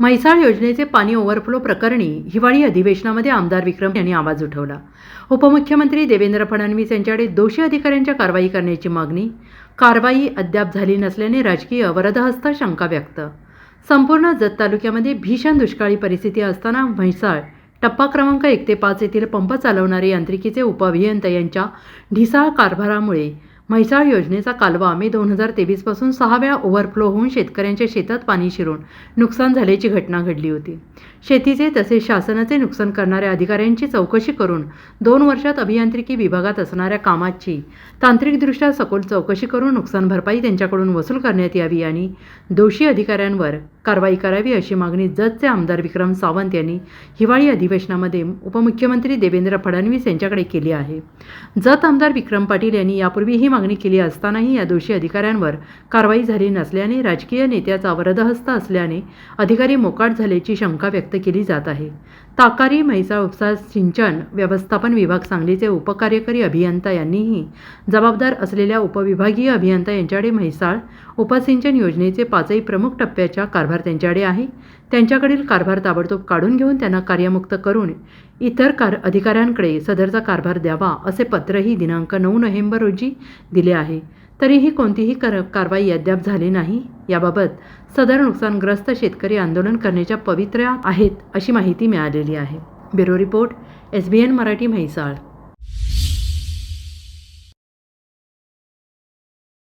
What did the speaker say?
म्हैसाळ योजनेचे पाणी ओव्हरफ्लो प्रकरणी हिवाळी अधिवेशनामध्ये आमदार विक्रम यांनी आवाज उठवला. उपमुख्यमंत्री देवेंद्र फडणवीस यांच्याकडे दोषी अधिकाऱ्यांच्या कारवाई करण्याची मागणी. कारवाई अद्याप झाली नसल्याने राजकीय वरदहस्त शंका व्यक्त. संपूर्ण जत तालुक्यामध्ये भीषण दुष्काळी परिस्थिती असताना म्हैसाळ टप्पा क्रमांक एक ते पाच येथील पंप चालवणारे यांत्रिकीचे उपअभियंता यांच्या ढिसाळ कारभारामुळे म्हैसाळ योजनेचा कालवा मे दोन हजार तेवीसपासून सहाव्या ओव्हरफ्लो होऊन शेतकऱ्यांच्या शेतात पाणी शिरून नुकसान झाल्याची घटना घडली होती. शेतीचे तसेच शासनाचे नुकसान करणाऱ्या अधिकाऱ्यांची चौकशी करून दोन वर्षात अभियांत्रिकी विभागात असणाऱ्या कामाची तांत्रिकदृष्ट्या सखोल चौकशी करून नुकसान भरपाई त्यांच्याकडून वसूल करण्यात यावी आणि दोषी अधिकाऱ्यांवर कारवाई करावी अशी मागणी जतचे आमदार विक्रम सावंत यांनी हिवाळी अधिवेशनामध्ये उपमुख्यमंत्री देवेंद्र फडणवीस यांच्याकडे केली आहे. जत आमदार विक्रम पाटील यांनी यापूर्वी ही मागणी केली असतानाही या दोषी अधिकाऱ्यांवर कारवाई झाली नसल्याने राजकीय नेत्याचा वरदहस्त असल्याने अधिकारी मोकाट झाल्याची शंका व्यक्त केली जात आहे. ताकारी म्हैसाळ उपसा सिंचन व्यवस्थापन विभाग सांगलीचे उपकार्यकारी अभियंता यांनीही जबाबदार असलेल्या उपविभागीय अभियंता यांच्याकडे म्हैसाळ उपसिंचन योजनेचे पाचही प्रमुख टप्प्याच्या कारभार त्यांच्याकडे आहे. त्यांच्याकडील कारभार ताबडतोब काढून घेऊन त्यांना कार्यमुक्त करून इतर कार अधिकाऱ्यांकडे सदरचा कारभार द्यावा असे पत्रही दिनांक नऊ नोव्हेंबर रोजी दिले आहे. तरीही कोणतीही कर कारवाई अद्याप झाली नाही. याबाबत सदर नुकसानग्रस्त शेतकरी आंदोलन करण्याच्या पवित्र्या आहेत अशी माहिती मिळालेली आहे. Bureau report S B N Marathi Mhaisal.